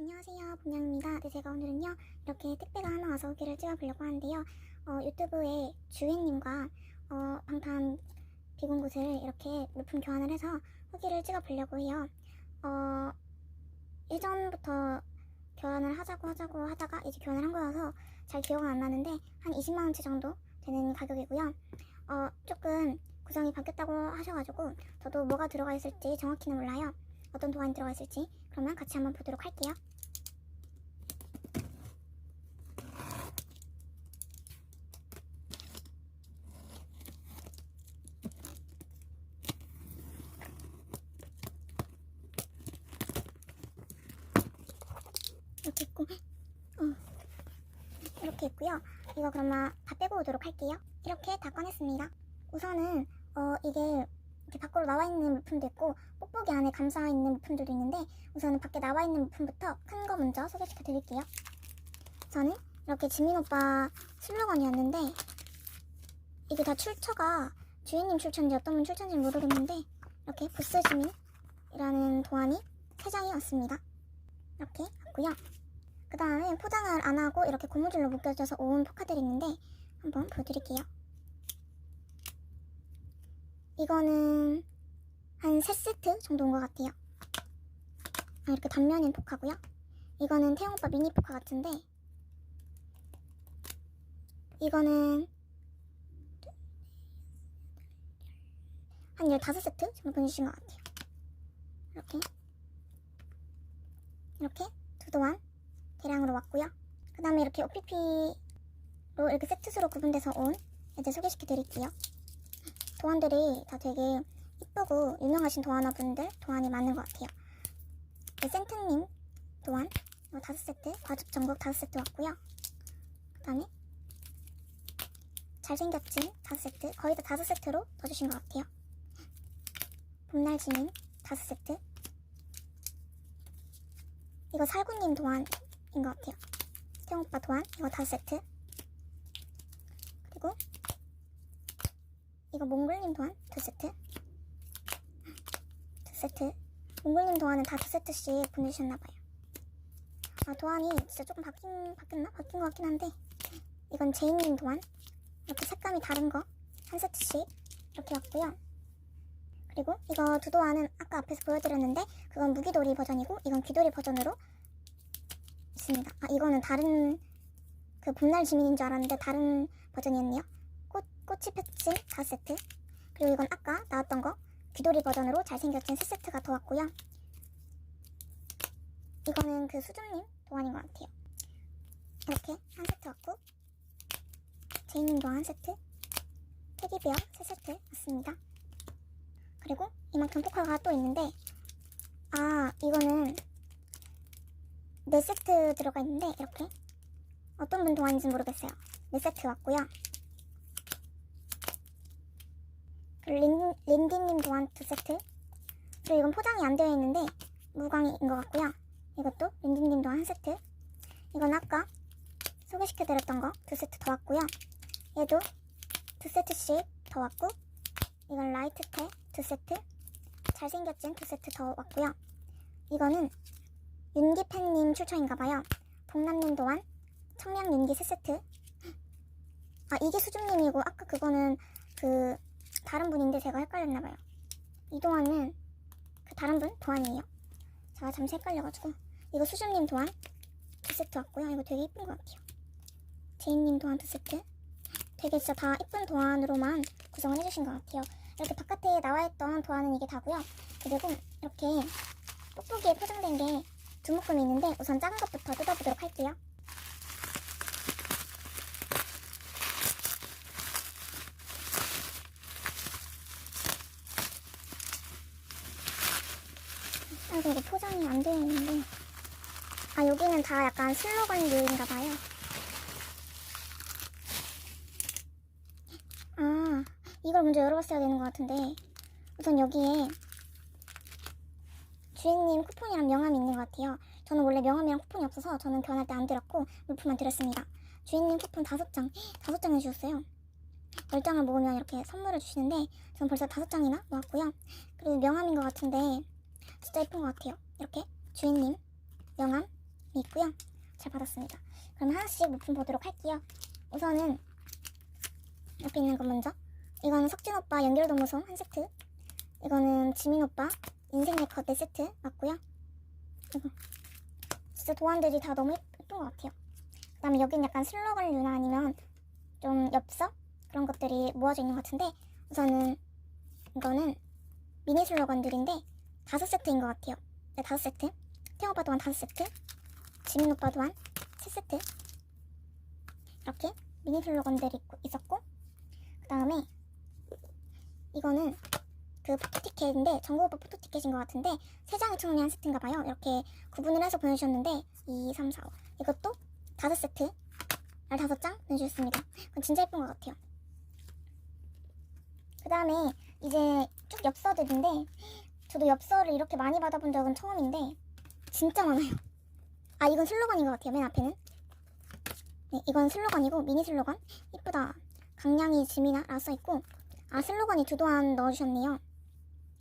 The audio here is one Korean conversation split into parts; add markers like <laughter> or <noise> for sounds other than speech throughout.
안녕하세요. 본영입니다. 네 제가 오늘은요 이렇게 택배가 하나 와서 후기를 찍어보려고 하는데요. 어, 유튜브에 주인님과 어, 방탄 비공굿을 이렇게 물품 교환을 해서 후기를 찍어보려고 해요. 어, 예전부터 교환을 하자고 하자고 하다가 이제 교환을 한 거여서 잘 기억은 안 나는데 한 20만원치 정도 되는 가격이고요. 어, 조금 구성이 바뀌었다고 하셔가지고 저도 뭐가 들어가 있을지 정확히는 몰라요. 어떤 도안이 들어가 있을지 그러면 같이 한번 보도록 할게요. 이렇게 있고, 어, 이렇게 있고요. 이거 그러면 다 빼고 오도록 할게요. 이렇게 다 꺼냈습니다. 우선은 어, 이게 이렇게 밖으로 나와 있는 물품도 있고 뽁뽁이 안에 감싸 있는 물품들도 있는데 우선은 밖에 나와 있는 물품부터 큰 거 먼저 소개시켜 드릴게요. 저는 이렇게 지민 오빠 슬로건이었는데 이게 다 출처가 주인님 출처인지 어떤 분 출처인지 모르겠는데 이렇게 부스 지민이라는 도안이 세 장이 왔습니다. 이렇게 왔고요. 그 다음에 포장을 안 하고 이렇게 고무줄로 묶여져서 온 포카들이 있는데 한번 보여드릴게요. 이거는 한 3세트 정도 온것 같아요. 아, 이렇게 단면인 포카고요. 이거는 태영 오빠 미니 포카 같은데 이거는 한 15세트 정도 보내주신 것 같아요. 이렇게 이렇게 두 도안 대량으로 왔고요. 그 다음에 이렇게 OPP로 이렇게 세트수로 구분돼서 온 애들 소개시켜 드릴게요. 도안들이 다 되게 이쁘고 유명하신 도안어 분들 도안이 많은 것 같아요. 네, 센트님 도안 이거 다섯 세트 과즙 전국 다섯 세트 왔고요. 그 다음에 잘생겼진 다섯 세트 거의 다 다섯 세트로 넣어주신 것 같아요. 봄날 지민 다섯 세트 이거 살구님 도안인 것 같아요. 태용 오빠 도안 이거 다섯 세트 그리고 이거 몽골님 도안 두 세트 두 세트? 몽골님 도안은 다두 세트씩 보내주셨나봐요. 아 도안이 진짜 조금 바뀐, 바뀌었나? 바뀐 것 같긴 한데 이건 제이님 도안? 이렇게 색감이 다른 거? 한 세트씩 이렇게 왔고요. 그리고 이거 두 도안은 아까 앞에서 보여드렸는데 그건 무기돌이 버전이고 이건 귀돌이 버전으로 있습니다. 아 이거는 다른 그 봄날 지민인 줄 알았는데 다른 버전이었네요. 꽃, 꽃이 폈진 5세트. 그리고 이건 아까 나왔던 거 귀돌이 버전으로 잘생겨진 3세트가 더 왔고요. 이거는 그 수정님 도안인 것 같아요. 이렇게 한 세트 왔고 제이님 도안 한 세트 테디베어 3세트 왔습니다. 그리고 이만큼 포카가 또 있는데 아 이거는 4세트 들어가 있는데 이렇게 어떤 분 도안인지 모르겠어요. 4세트 왔고요 린, 린디님 도안 두 세트? 그리고 이건 포장이 안 되어 있는데 무광인 것 같고요. 이것도 린디님 도안 한 세트. 이건 아까 소개시켜드렸던 거 두 세트 더 왔고요. 얘도 두 세트씩 더 왔고 이건 라이트 테 두 세트 잘생겼진 두 세트 더 왔고요. 이거는 윤기팬님 출처인가봐요. 복남님 도안 청량 윤기 세 세트. 아 이게 수줍님이고 아까 그거는 그 다른 분인데 제가 헷갈렸나봐요. 이 도안은 그 다른 분 도안이에요. 제가 잠시 헷갈려가지고 이거 수준님 도안 두 세트 왔고요. 이거 되게 이쁜 것 같아요. 제인님 도안 두 세트. 되게 진짜 다 이쁜 도안으로만 구성을 해주신 것 같아요. 이렇게 바깥에 나와있던 도안은 이게 다고요. 그리고 이렇게 뽁뽁이에 포장된 게 두 묶음이 있는데 우선 작은 것부터 뜯어보도록 할게요. 아이고 이거 포장이 안 되어 있는데 아 여기는 다 약간 슬로건 류인가 봐요. 아 이걸 먼저 열어봤어야 되는 것 같은데. 우선 여기에 주인님 쿠폰이랑 명함이 있는 것 같아요. 저는 원래 명함이랑 쿠폰이 없어서 저는 교환할 때 안 들었고 물품만 들었습니다. 주인님 쿠폰 다섯 장 <gasps> 다섯 장 해주셨어요. 열 장을 모으면 이렇게 선물을 주시는데 저는 벌써 다섯 장이나 모았고요. 그리고 명함인 것 같은데 진짜 예쁜 것 같아요. 이렇게 주인님 명함 있고요. 잘 받았습니다. 그럼 하나씩 물품 보도록 할게요. 우선은 옆에 있는 거 먼저. 이거는 석진 오빠 연결도무송 한 세트. 이거는 지민 오빠 인생 메이크업 네 세트 맞고요. 이거 진짜 도안들이 다 너무 예쁜 것 같아요. 그다음에 여긴 약간 슬로건류나 아니면 좀 엽서 그런 것들이 모아져 있는 것 같은데 우선은 이거는 미니 슬로건들인데 다섯 세트인 것 같아요. 네, 다섯 세트. 태영 오빠 또한 다섯 세트. 지민 오빠 또한 세 세트. 이렇게 미니 슬로건들이 있었고 그 다음에 이거는 그 포토티켓인데 정국 오빠 포토티켓인 것 같은데 세 장이 충분한 세트인가 봐요. 이렇게 구분을 해서 보내주셨는데 2, 3, 4, 5 이것도 다섯 세트 알 다섯 장 보내주셨습니다. 그건 진짜 예쁜 것 같아요. 그 다음에 이제 쭉 엽서들인데 저도 엽서를 이렇게 많이 받아본 적은 처음인데 진짜 많아요. 아 이건 슬로건인 것 같아요. 맨 앞에는. 네, 이건 슬로건이고 미니 슬로건 이쁘다. 강량이 지미나 라 써있고 아 슬로건이 두 도안 넣어주셨네요.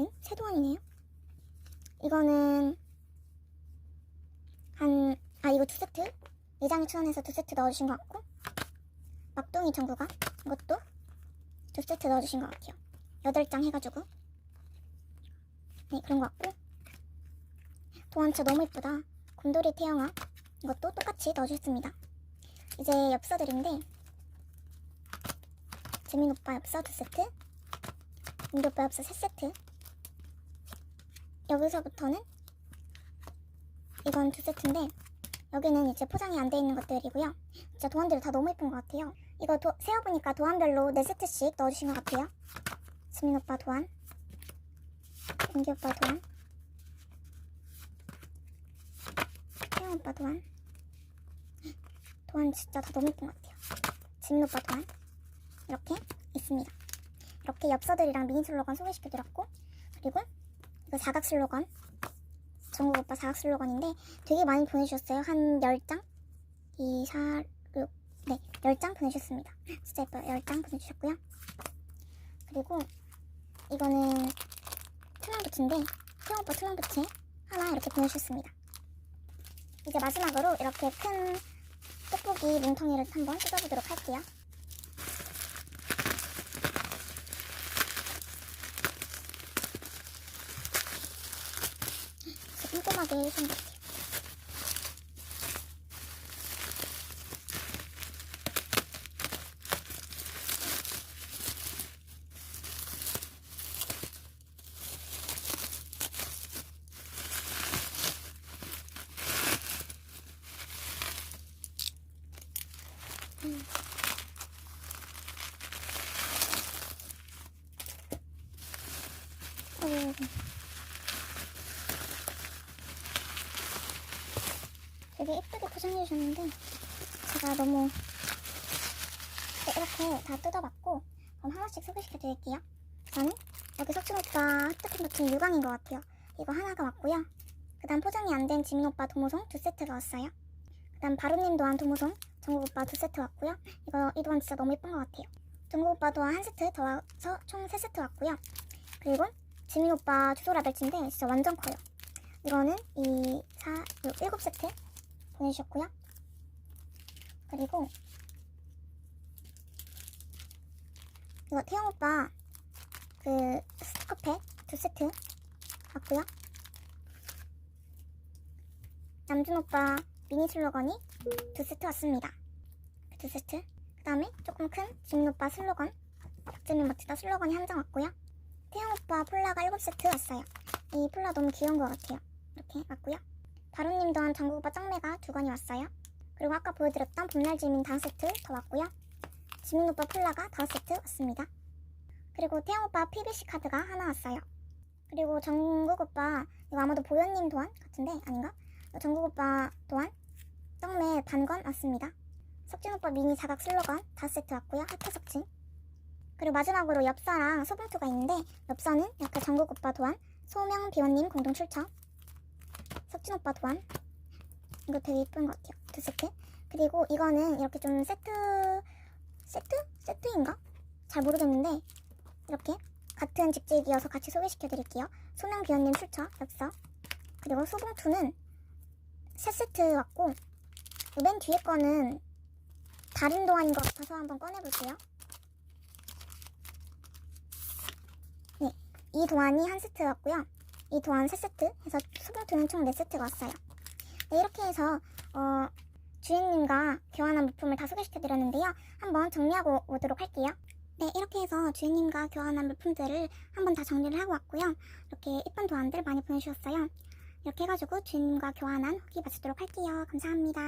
응? 세 도안이네요. 이거는 한 아 이거 두 세트 네 장이 추천해서 두 세트 넣어주신 것 같고 막둥이 전구가 이것도 두 세트 넣어주신 것 같아요. 여덟 장 해가지고 네 그런 것 같고 도안 진짜 너무 예쁘다. 곰돌이 태영아 이것도 똑같이 넣어주셨습니다. 이제 엽서들인데 재민 오빠 엽서 두 세트 민도 오빠 엽서 세 세트 여기서부터는 이건 두 세트인데 여기는 이제 포장이 안 돼 있는 것들이고요. 진짜 도안들이 다 너무 예쁜 것 같아요. 이거 도, 세어보니까 도안별로 네 세트씩 넣어주신 것 같아요. 수민 오빠 도안, 은기 오빠 도안, 태영 오빠 도안. 도안 진짜 다 너무 예쁜 것 같아요. 지민 오빠 도안 이렇게 있습니다. 이렇게 엽서들이랑 미니 슬로건 소개시켜 드렸고 그리고 이거 사각 슬로건 정국 오빠 사각 슬로건인데 되게 많이 보내주셨어요. 한 10장? 2, 4, 6, 네, 10장 보내주셨습니다. 진짜 예뻐요. 10장 보내주셨고요. 그리고 이거는 투명부츠인데 태영 오빠 투명부츠 하나 이렇게 보내주셨습니다. 이제 마지막으로 이렇게 큰 떡볶이 뭉텅이를 한번 뜯어보도록 할게요. 진짜 꼼꼼하게 같아요. 음. 되게 예쁘게 포장해 주셨는데 제가 너무 네, 이렇게 다 뜯어봤고 그럼 하나씩 소개시켜 드릴게요. 저는 여기 석준 오빠 하트핀 버튼 유광인 것 같아요. 이거 하나가 왔고요. 그 다음 포장이 안 된 지민 오빠 도모송 두 세트가 왔어요. 그 다음 바로님 도안 도모송 정국 오빠 두 세트 왔고요. 이거 이 도안 진짜 너무 예쁜 것 같아요. 정국 오빠 도안 한 세트 더 와서 총 세 세트 왔고요. 그리고 지민 오빠 주소 라벨치인데 진짜 완전 커요. 이거는 2, 4, 6, 7세트 보내주셨고요. 그리고 이거 태영 오빠 그 스티커팩 두 세트 왔고요. 남준 오빠 미니 슬로건이 두 세트 왔습니다. 두 세트. 그 다음에 조금 큰 지민 오빠 슬로건 박재민 멋지다 슬로건이 한 장 왔고요. 태영 오빠 폴라가 7세트 왔어요. 이 폴라 너무 귀여운 것 같아요. 이렇게 왔고요. 바로님 또한 전국 오빠 짱매가 두 건이 왔어요. 그리고 아까 보여드렸던 봄날 지민 다섯 세트 더 왔고요. 지민 오빠 폴라가 다섯 세트 왔습니다. 그리고 태영 오빠 PBC 카드가 하나 왔어요. 그리고 정국 오빠 이거 아마도 보현님 도안 같은데 아닌가? 정국 오빠 도안 짱매 반건 왔습니다. 석진 오빠 미니 사각 슬로건 다섯 세트 왔고요. 하트 석진. 그리고 마지막으로 엽서랑 소봉투가 있는데 엽서는 약간 정국 오빠 도안 소명 비원님 공동 출처 석진 오빠 도안 이거 되게 예쁜 것 같아요 두 세트 그리고 이거는 이렇게 좀 세트 세트? 세트인가? 잘 모르겠는데 이렇게 같은 직책이어서 같이 소개시켜 드릴게요 소명 비원님 출처 엽서 그리고 소봉투는 세 세트 왔고 맨 뒤에 거는 다른 도안인 것 같아서 한번 꺼내볼게요. 네, 이 도안이 한 세트 왔고요. 이 도안 세 세트 해서 소봉투는 총네 세트가 왔어요. 네, 이렇게 해서 어, 주인님과 교환한 물품을 다 소개시켜 드렸는데요. 한번 정리하고 오도록 할게요. 네, 이렇게 해서 주인님과 교환한 물품들을 한번 다 정리를 하고 왔고요. 이렇게 예쁜 도안들 많이 보내주셨어요. 이렇게 해가지고 주인님과 교환한 후기 마치도록 할게요. 감사합니다.